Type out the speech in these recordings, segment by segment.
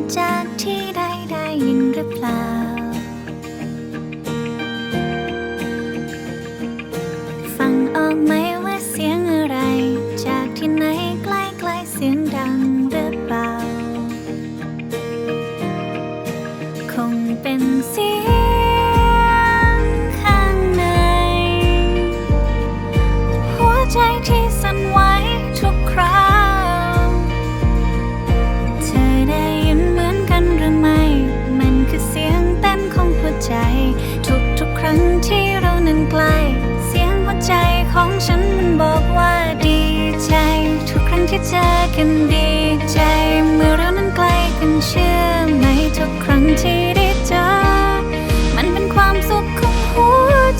มาจากที่ใดได้ยินหรือเปล่า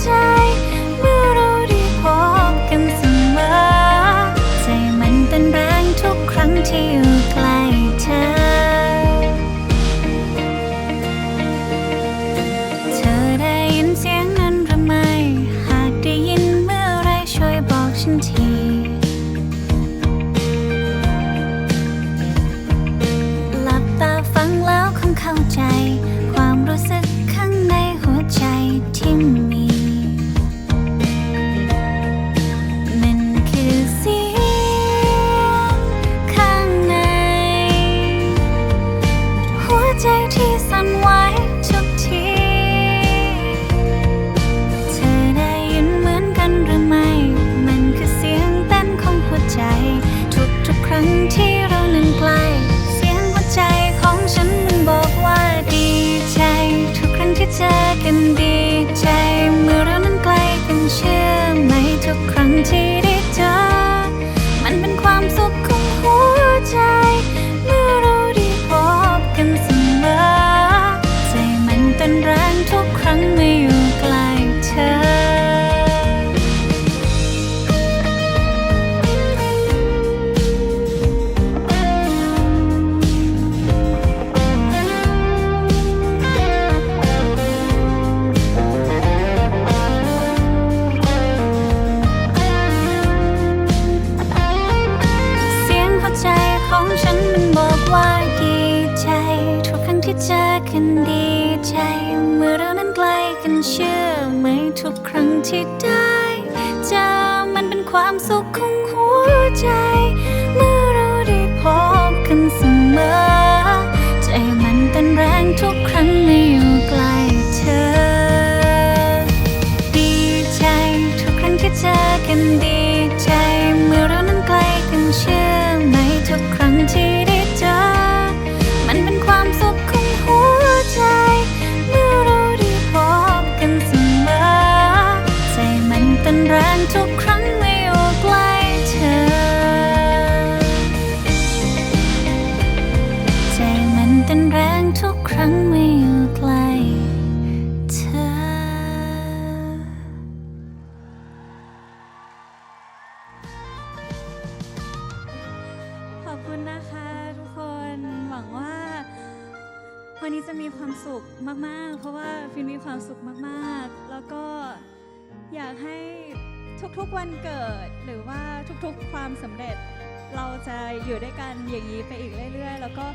ใจเมื่อเราได้พบกันเสมอ ใจมันเต้นแรงทุกครั้งที่อยู่ใกล้เธอ เธอได้ยินเสียงนั้นหรือไม่ หากได้ยินเมื่อไรช่วยบอกฉันทีหลับตาฟังแล้วคงเข้าใจ กันดีใจ เมื่อเรานั้นใกล้กันเชื่อไหมทุกครั้งที่ได้เจอมันเป็นความสุขของหัวใจ เมื่อเราได้พบกันเสมอ ใจมันเต้นแรงทุกครั้งเมื่ออยู่ใกล้เธอ ดีใจทุกครั้งที่เจอกันดี ทุกครั้งเมื่อยู่ใกลเธอ ขอบคุณนะคะทุกคนหวังว่า วันนี้จะมีความสุขมาก ๆ เพราะว่าฟินมีความสุขมาก ๆ แล้วก็อยากให้ทุกๆวันเกิดหรือว่าทุกๆความสำเร็จ เราจะอยู่ด้วยกันอย่างนี้ไปอีกเรื่อย ๆ แล้วก็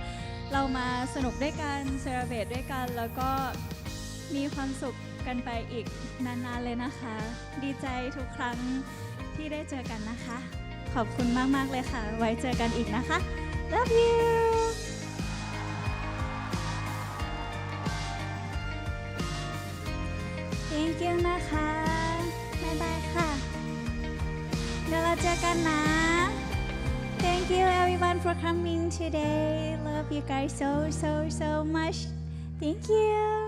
เรามาสนุกด้วยกันเซอร์เบตด้วยกัน แล้วก็มีความสุขกันไปอีกนานๆเลยนะคะ ดีใจทุกครั้งที่ได้เจอกันนะคะ ขอบคุณมากๆเลยค่ะ ไว้เจอกันอีกนะคะ love you thank you นะคะ บ๊ายบายค่ะ เดี๋ยวเราเจอกันนะ everyone for coming today. Love you guys so so so much. Thank you